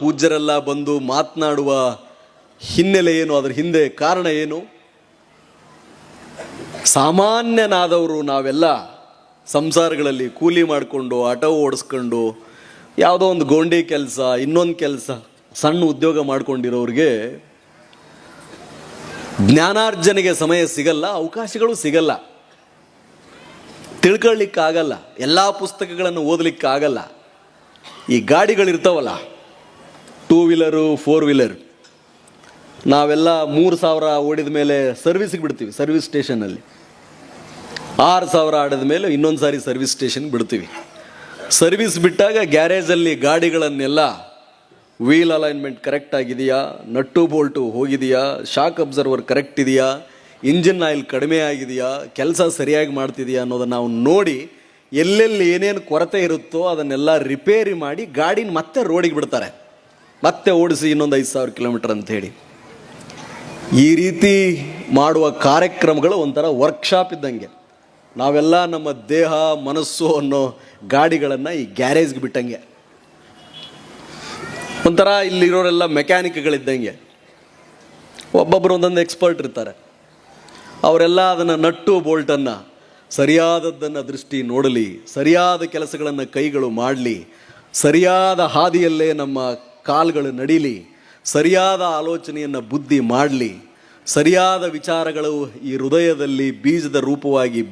ಪೂಜ್ಯರೆಲ್ಲ ಬಂದು ಮಾತನಾಡುವ ಹಿನ್ನೆಲೆ ಏನು? ಅದರ ಹಿಂದೆ ಕಾರಣ ಏನು? ಸಾಮಾನ್ಯನಾದವರು ನಾವೆಲ್ಲ ಸಂಸಾರಗಳಲ್ಲಿ ಕೂಲಿ ಮಾಡಿಕೊಂಡು, ಆಟೋ ಓಡಿಸ್ಕೊಂಡು, ಯಾವುದೋ ಒಂದು ಗೋಂಡಿ ಕೆಲಸ, ಇನ್ನೊಂದು ಕೆಲಸ, ಸಣ್ಣ ಉದ್ಯೋಗ ಮಾಡ್ಕೊಂಡಿರೋರಿಗೆ ಜ್ಞಾನಾರ್ಜನೆಗೆ ಸಮಯ ಸಿಗಲ್ಲ, ಅವಕಾಶಗಳು ಸಿಗಲ್ಲ. ತಿಳ್ಕೊಳ್ಳಿಕ್ಕಾಗಲ್ಲ ಎಲ್ಲ ಪುಸ್ತಕಗಳನ್ನು ಓದಲಿಕ್ಕಾಗಲ್ಲ. ಈ ಗಾಡಿಗಳಿರ್ತಾವಲ್ಲ ಟೂ ವೀಲರು ಫೋರ್ ವೀಲರ್ ನಾವೆಲ್ಲ ಮೂರು ಸಾವಿರ ಓಡಿದ ಮೇಲೆ ಸರ್ವಿಸ್ಗೆ ಬಿಡ್ತೀವಿ ಸರ್ವಿಸ್ ಸ್ಟೇಷನಲ್ಲಿ ಆರು ಸಾವಿರ ಆಡಿದ ಮೇಲೆ ಇನ್ನೊಂದು ಸಾರಿ ಸರ್ವಿಸ್ ಸ್ಟೇಷನ್ಗೆ ಬಿಡ್ತೀವಿ. ಸರ್ವಿಸ್ ಬಿಟ್ಟಾಗ ಗ್ಯಾರೇಜಲ್ಲಿ ಗಾಡಿಗಳನ್ನೆಲ್ಲ ವೀಲ್ ಅಲೈನ್ಮೆಂಟ್ ಕರೆಕ್ಟ್ ಆಗಿದೆಯಾ ನಟ್ಟು ಬೋಲ್ಟು ಹೋಗಿದೆಯಾ ಶಾಕ್ ಅಬ್ಸರ್ವರ್ ಕರೆಕ್ಟ್ ಇದೆಯಾ ಇಂಜಿನ್ ಆಯಿಲ್ ಕಡಿಮೆ ಆಗಿದೆಯಾ, ಕೆಲಸ ಸರಿಯಾಗಿ ಮಾಡ್ತಿದೆಯಾ ಅನ್ನೋದನ್ನು ನಾವು ನೋಡಿ ಎಲ್ಲೆಲ್ಲಿ ಏನೇನು ಕೊರತೆ ಇರುತ್ತೋ ಅದನ್ನೆಲ್ಲ ರಿಪೇರಿ ಮಾಡಿ ಗಾಡಿನ ಮತ್ತೆ ರೋಡಿಗೆ ಬಿಡ್ತಾರೆ. ಮತ್ತೆ ಓಡಿಸಿ ಇನ್ನೊಂದು ಐದು ಸಾವಿರ ಕಿಲೋಮೀಟರ್ ಅಂತ ಹೇಳಿ. ಈ ರೀತಿ ಮಾಡುವ ಕಾರ್ಯಕ್ರಮಗಳು ಒಂಥರ ವರ್ಕ್ಶಾಪ್ ಇದ್ದಂಗೆ. ನಾವೆಲ್ಲ ನಮ್ಮ ದೇಹ, ಮನಸ್ಸು ಅನ್ನೋ ಗಾಡಿಗಳನ್ನು ಈ ಗ್ಯಾರೇಜ್ಗೆ ಬಿಟ್ಟಂಗೆ. ಒಂಥರ ಇಲ್ಲಿರೋರೆಲ್ಲ ಮೆಕ್ಯಾನಿಕ್ಗಳಿದ್ದಂಗೆ. ಒಬ್ಬೊಬ್ಬರು ಒಂದೊಂದು ಎಕ್ಸ್ಪರ್ಟ್ ಇರ್ತಾರೆ. ಅವರೆಲ್ಲ ಅದನ್ನು ನಟ್ಟು ಬೋಲ್ಟನ್ನು ಸರಿಯಾದದ್ದನ್ನು ದೃಷ್ಟಿ ನೋಡಲಿ, ಸರಿಯಾದ ಕೆಲಸಗಳನ್ನು ಕೈಗಳು ಮಾಡಲಿ, ಸರಿಯಾದ ಹಾದಿಯಲ್ಲೇ ನಮ್ಮ ಕಾಲ್ಗಳು ನಡೀಲಿ ಸರಿಯಾದ ಆಲೋಚನೆಯನ್ನು ಬುದ್ಧಿ ಮಾಡಲಿ ಸರಿಯಾದ ವಿಚಾರಗಳು ಈ ಹೃದಯದಲ್ಲಿ ಬೀಜದ ರೂಪವಾಗಿ